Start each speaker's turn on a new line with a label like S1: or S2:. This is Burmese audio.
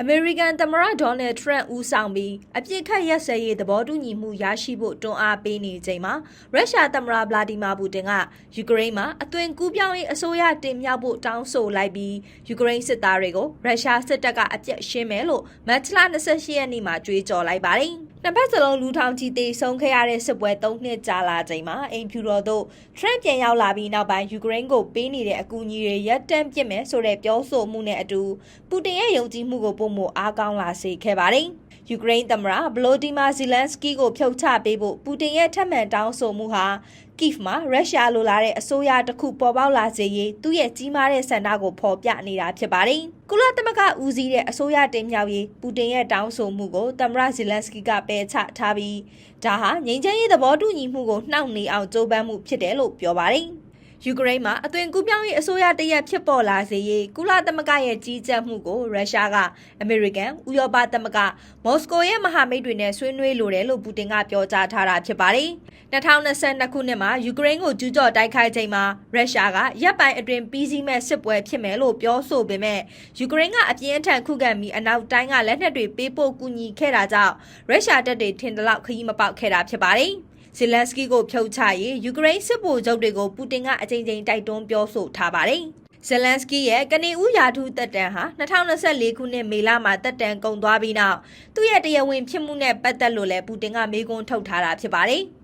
S1: အမေရိကန်သမ္မတဒေါ်နယ်ထရန့်ဦးဆောင်ပြီးအပြစ်ခတ်ရက်စဲရေးသဘောတူညီမှုရရှိဖို့တွန်းအားပေးနေချိန်မှာရုရှားသမ္မတဗလာဒီမာပူတင်ကယူကရိန်းမှာအသွင်ကူးပြောင်းရေးအစိုးရတင်မြှောက်ဖို့တောင်းဆိုလိုက်ပြီးယူကရိန်းစစ်သားတွေကိုရုရှားစစ်တပ်ကအပြစ်ရှင်းမယ်လို့မတ်လ28ရက်နေ့မှာကြွေးကြော်လိုက်ပါတယ်။ နှစ်ဖက်စလုံးလူထောင်ကြီးတေဆုံးခဲ့ရတဲ့စစ်ပွဲ၃နှစ်ကြာလာချိန်မှာအိမ်ဖြူတော်သို့ထရန့်ပြန်ရောက်လာပြီးနောက်ပိုင်းယူကရိန်းကိုပေးနေတဲ့အကူအညီတွေရပ်တန့်ပစ်မယ်ဆိုတဲ့ပြောဆိုမှုနဲ့အတူပူတင်ရဲ့ယုံကြည်မှုကိုပုံမအားကောင်းလာစေခဲ့ပါတယ်။ ယူကရိန်းသမ္မတဗလိုဒီမာဇီလန်စကီကိုဖြုတ်ချပေးဖို့ပူတင်ရဲ့ထပ်မံတောင်းဆိုမှုဟာကိဖ်မှာရုရှားလိုလာတဲ့အစိုးရတစ်ခုပေါ်ပေါက်လာစေရေးသူ့ရဲ့ကြီးမားတဲ့ဆန္ဒကိုဖော်ပြနေတာဖြစ်ပါတယ်။ကုလသမဂ္ဂဦးစီးတဲ့အစိုးရတင်မြှောက်ရေးပူတင်ရဲ့တောင်းဆိုမှုကိုသမ္မတဇီလန်စကီကပယ်ချထားပြီးဒါဟာငြိမ်းချမ်းရေးသဘောတူညီမှုကိုနှောင့်နှေးအောင်ကြိုးပမ်းမှုဖြစ်တယ်လို့ပြောပါတယ်။ ယူကရိန်းမှာအသွင်ကူးပြောင်းရေးအစိုးရတရက်ဖြစ်ပေါ်လာစေရေးကုလသမဂ္ဂရဲ့ကြီးကြပ်မှုကိုရုရှားကအမေရိကန်ဥရောပသမဂ္ဂမော်စကိုရဲ့မဟာမိတ်တွေနဲ့ဆွေးနွေးလိုတယ်လို့ပူတင်ကပြောကြားထားတာဖြစ်ပါတယ်။2022ခုနှစ်မှာယူကရိန်းကိုကျူးကျော်တိုက်ခိုက်ချိန်မှာရုရှားကရပ်ပိုင်အတွင်ပြီးစီးမဲ့စစ်ပွဲဖြစ်မယ်လို့ပြောဆိုပေမဲ့ယူကရိန်းကအပြင်းထန်ခုခံပြီးအနောက်တိုင်းကလက်နက်တွေပေးပို့ကူညီခဲ့တာကြောင့်ရုရှားတပ်တွေထင်သလောက်ခရီးမပေါက်ခဲ့တာဖြစ်ပါတယ်။ ဇီလန်စကီကိုဖြုတ်ချရေးယူကရိန်းစစ်ဗိုလ်ချုပ်တွေကိုပူတင်ကအကြိမ်ကြိမ်တိုက်တွန်းပြောဆိုထားပါတယ်။ဇလန်စကီရဲ့ကနေဦးယာထုတက်တန်ဟာ2024ခုနှစ်မေလမှာတက်တန်ကုန်သွားပြီးနောက်သူ့ရဲ့တရားဝင်ဖြစ်မှုနဲ့ပတ်သက်လို့လည်းပူတင်ကမေးခွန်းထုတ်ထားတာဖြစ်ပါတယ်။